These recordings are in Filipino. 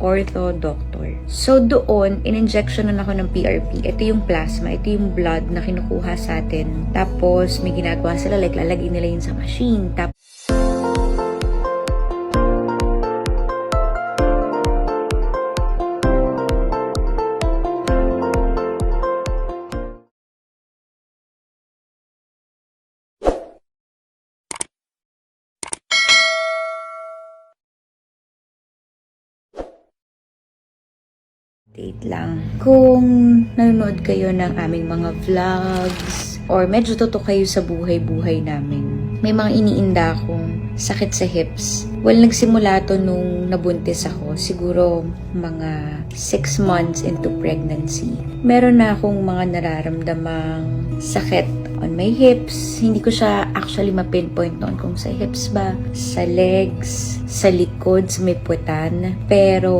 ortho doctor. So doon, in-injectionan ako ng PRP. Ito yung plasma, ito yung blood na kinukuha sa atin. Tapos may ginagawa sila, like lalagay nila yun sa machine. Tapos Date lang. Kung nanonood kayo ng aming mga vlogs or medyo totoo kayo sa buhay-buhay namin, may mga iniinda akong sakit sa hips. Well, nagsimula to nung nabuntis ako. Siguro mga 6 months into pregnancy. Meron na akong mga nararamdamang sakit on my hips. Hindi ko siya actually ma-pinpoint noon kung sa hips ba, sa legs, sa likod, sa may puwetan. Pero,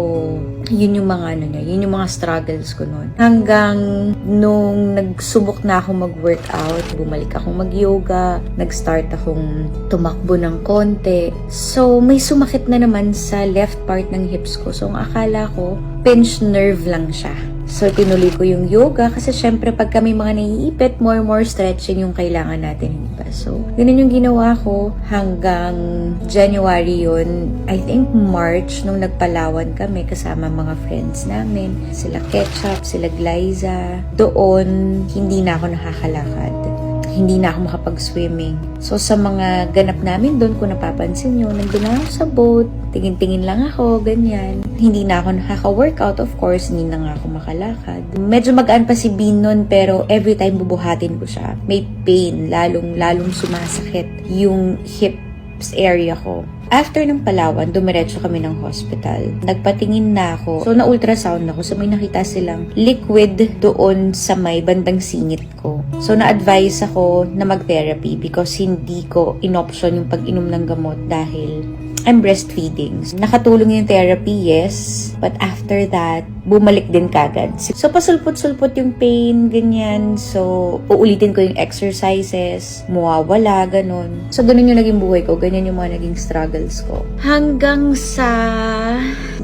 yun yung mga ano niya, yun yung mga struggles ko noon. Hanggang nung nagsubok na ako mag-workout, bumalik akong mag-yoga, nag-start akong tumakbo ng konti. So, may sumakit na naman sa left part ng hips ko. So, ang akala ko, pinched nerve lang siya. So, tinuloy ko yung yoga kasi syempre pag kami mga naiipit, more more stretching yung kailangan natin, di ba? So, ganun yung ginawa ko hanggang January yun. I think March, nung nagpalawan kami kasama mga friends namin. Sila Ketchup, sila Glyza. Doon, hindi na ako nakakalakad hindi na ako makapag-swimming. So, sa mga ganap namin doon, kung napapansin nyo, nandun na ako sa boat, tingin-tingin lang ako, ganyan. Hindi na ako nakaka-workout, of course, hindi na nga ako makalakad. Medyo magaan pa si Bean nun, pero every time bubuhatin ko siya, may pain, lalong, lalong sumasakit yung hips area ko. After ng Palawan, dumiretso kami ng hospital. Nagpatingin na ako. So, na-ultrasound ako. So, may nakita silang liquid doon sa may bandang singit ko. So, na-advise ako na mag-therapy because hindi ko in-option yung pag-inom ng gamot dahil I'm breastfeeding. Nakatulong yung therapy, yes. But after that, bumalik din kagad. So, pasulpot-sulpot yung pain, ganyan. So, uulitin ko yung exercises, mawawala, ganun. So, ganun yung naging buhay ko. Ganyan yung mga naging struggles ko. Hanggang sa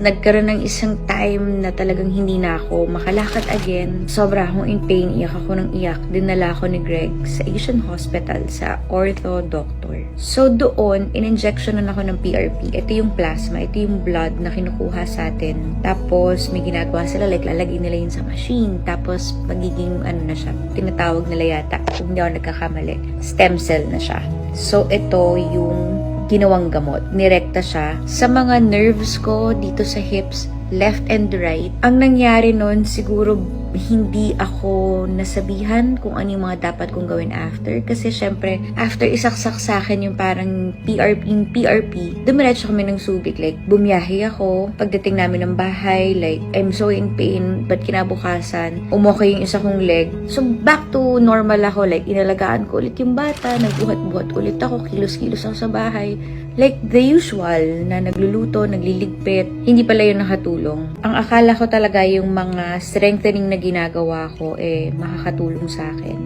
nagkaroon ng isang time na talagang hindi na ako makalakad again. Sobra akong in pain, iyak ako ng iyak. Dinala ako ni Greg sa Asian Hospital sa ortho doctor. So doon, in-injectionan ako ng PRP. Ito yung plasma, ito yung blood na kinukuha sa atin. Tapos may ginagawa sila, like lalagay nila yun sa machine. Tapos magiging ano na siya, tinatawag nila yata, kung hindi ako nagkakamali, stem cell na siya. So ito yung ginawang gamot. Nirekta siya sa mga nerves ko dito sa hips, left and right. Ang nangyari nun, siguro hindi ako nasabihan kung ano yung mga dapat kong gawin after. Kasi syempre, after isaksak sa akin yung parang PRP, yung PRP, dumiretso kami ng Subic. Like, bumiyahe ako. Pagdating namin ng bahay, like, I'm so in pain. But kinabukasan, umokay yung isa kong leg. So, back to normal ako. Like, inalagaan ko ulit yung bata. Nagbuhat-buhat ulit ako. Kilos-kilos ako sa bahay. Like, the usual na nagluluto, nagliligpit. Hindi pala yun nakatulong. Ang akala ko talaga yung mga strengthening na ginagawa ko eh makakatulong sa akin.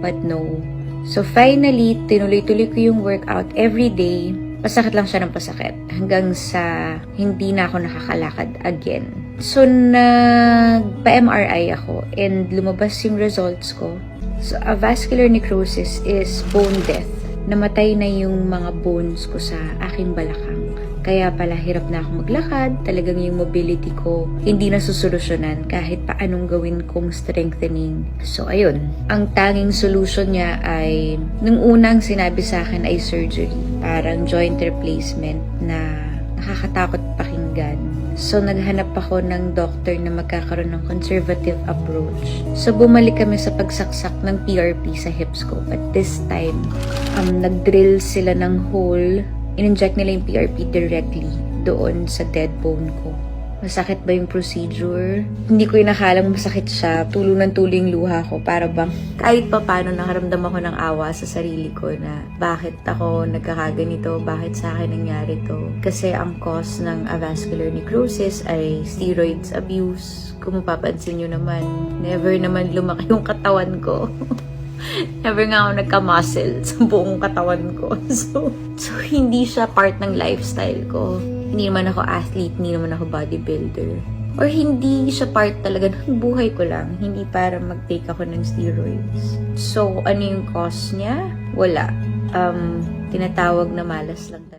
But no. So finally, tinuloy-tuloy ko yung workout every day. Pasakit lang siya ng pasakit. Hanggang sa hindi na ako nakakalakad again. So nagpa-MRI ako and lumabas yung results ko. So a vascular necrosis is bone death. Namatay na yung mga bones ko sa aking balakang. Kaya pala hirap na ako maglakad, talagang yung mobility ko hindi na susolusyonan kahit pa anong gawin kong strengthening. So ayun, ang tanging solution niya ay nung unang sinabi sa akin ay surgery, parang joint replacement na nakakatakot pakinggan. So, naghanap ako ng doctor na magkakaroon ng conservative approach. So, bumalik kami sa pagsaksak ng PRP sa hips ko. But this time, um, nag-drill sila ng hole in-inject nila yung PRP directly doon sa dead bone ko. Masakit ba yung procedure? Hindi ko inakalang masakit siya. Tulo ng tulo yung luha ko. Para bang kahit pa paano nakaramdam ako ng awa sa sarili ko na bakit ako nagkakaganito, bakit sa akin nangyari to. Kasi ang cause ng avascular necrosis ay steroids abuse. Kung mapapansin nyo naman, never naman lumaki yung katawan ko. Never nga ako nagka-muscle sa buong katawan ko. So, so, hindi siya part ng lifestyle ko. Hindi naman ako athlete, hindi naman ako bodybuilder. Or hindi siya part talaga ng buhay ko lang. Hindi para mag-take ako ng steroids. So, ano yung cause niya? Wala. Um, tinatawag na malas lang talaga.